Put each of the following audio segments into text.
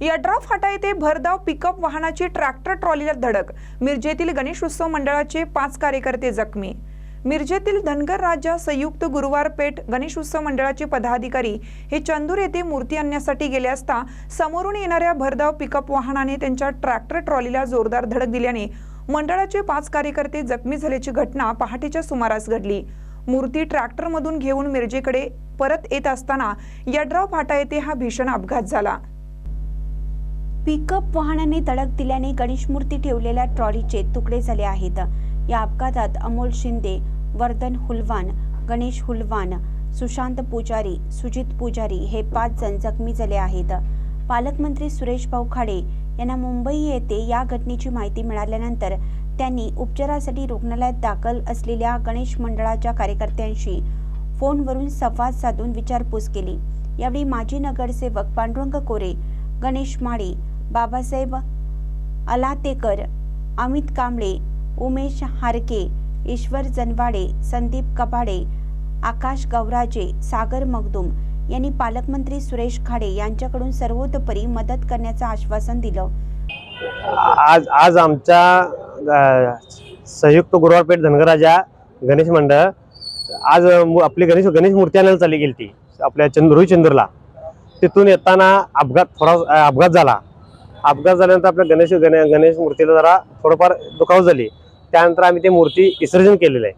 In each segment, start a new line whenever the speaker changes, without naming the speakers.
यड्राव फाटा येथे भरधाव पिकअप वाहनाची ट्रॅक्टर ट्रॉलीला धडक. मिरजेतील गणेश उत्सव मंडळाचे पाच कार्यकर्ते जखमी. मिरजेतील धनगर राजा संयुक्त गुरुवार पेठ गणेश उत्सव मंडळाचे पदाधिकारी हे चंदूर येथे मूर्ती आणण्यासाठी गेले असता समोरून येणाऱ्या भरधाव पिकअप वाहनाने त्यांच्या ट्रॅक्टर ट्रॉलीला जोरदार धडक दिल्याने मंडळाचे पाच कार्यकर्ते जखमी झाल्याची घटना पहाटेच्या सुमारास घडली. मूर्ती ट्रॅक्टरमधून घेऊन मिरजेकडे परत येत असताना यड्राव फाटा येथे हा भीषण अपघात झाला.
पिकअप वाहनाने धडक दिल्याने गणेश मूर्ती ठेवलेल्या ट्रॉलीचे तुकडे झाले आहेत. या अपघातात अमोल शिंदे वर्धन हुलवान गणेश हुलवान सुशांत पुजारी सुजित पुजारी हे पाच जण जखमी झाले आहेत. पालकमंत्री सुरेश भाऊ खाडे यांना मुंबई येथे या घटनेची माहिती मिळाल्यानंतर त्यांनी उपचारासाठी रुग्णालयात दाखल असलेल्या गणेश मंडळाच्या कार्यकर्त्यांशी फोनवरून संवाद साधून विचारपूस केली. यावेळी माजी नगरसेवक पांडुरंग कोरे गणेश माळी बाबासाहेब अलातेकर अमित कांबळे उमेश हारके ईश्वर जनवाडे संदीप कबाडे आकाश गवराजे सागर मगदुम यांनी पालकमंत्री सुरेश खाडे यांच्याकडून सर्वतोपरी मदत करण्याचं आश्वासन दिलं.
आज आज आमच्या संयुक्त गुरुवारपेठ धनगराजा गणेश मंडळ आज आपली गणेश गणेश मूर्ती आणायला चालली गेली ती आपल्या चंद रोहित चंदूरला. तिथून येताना अपघात थोडा अपघात झाला. अपघात झाल्यानंतर आपल्या गणेश गणे गणेश मूर्तीला जरा थोडंफार दुखाव झाली. त्यानंतर आम्ही ते मूर्ती विसर्जन केलेलं आहे.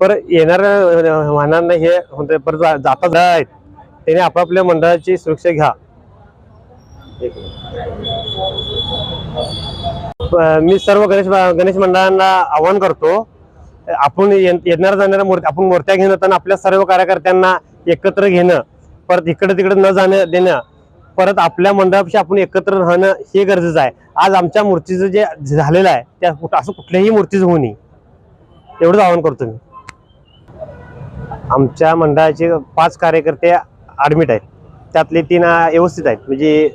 पर येणाऱ्या वाहनांना हे होते परत जा- जाता जा आहेत. त्याने आपापल्या मंडळाची सुरक्षा घ्या. मी सर्व गणेश गणेश मंडळांना आवाहन करतो आपण ये- येणाऱ्या जाणाऱ्या मूर्ती आपण मूर्त्या घेणं आपल्या सर्व कार्यकर्त्यांना एकत्र घेणं परत इकडे तिकडे न जाणं देणं परत आपल्या मंडळाशी आपण एकत्र राहणं हे गरजेचं आहे. आज आमच्या मूर्तीचं जे झालेलं आहे त्या असं कुठल्याही मूर्तीचं होऊ नये. एवढंच आवाहन करतो मी. आमच्या मंडळाचे पाच कार्यकर्ते ॲडमिट आहेत. त्यातले तीन व्यवस्थित आहेत. म्हणजे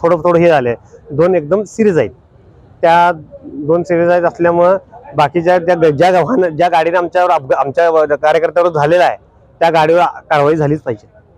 थोडं थोडं हे झालं दोन एकदम सिरियस आहेत. त्या दोन सिरियस आहेत असल्यामुळं बाकीच्या त्या ज्या वाहन ज्या गाडीने आमच्यावर अपघात आमच्या कार्यकर्त्यावर झालेला आहे त्या गाडीवर कारवाई झालीच पाहिजे.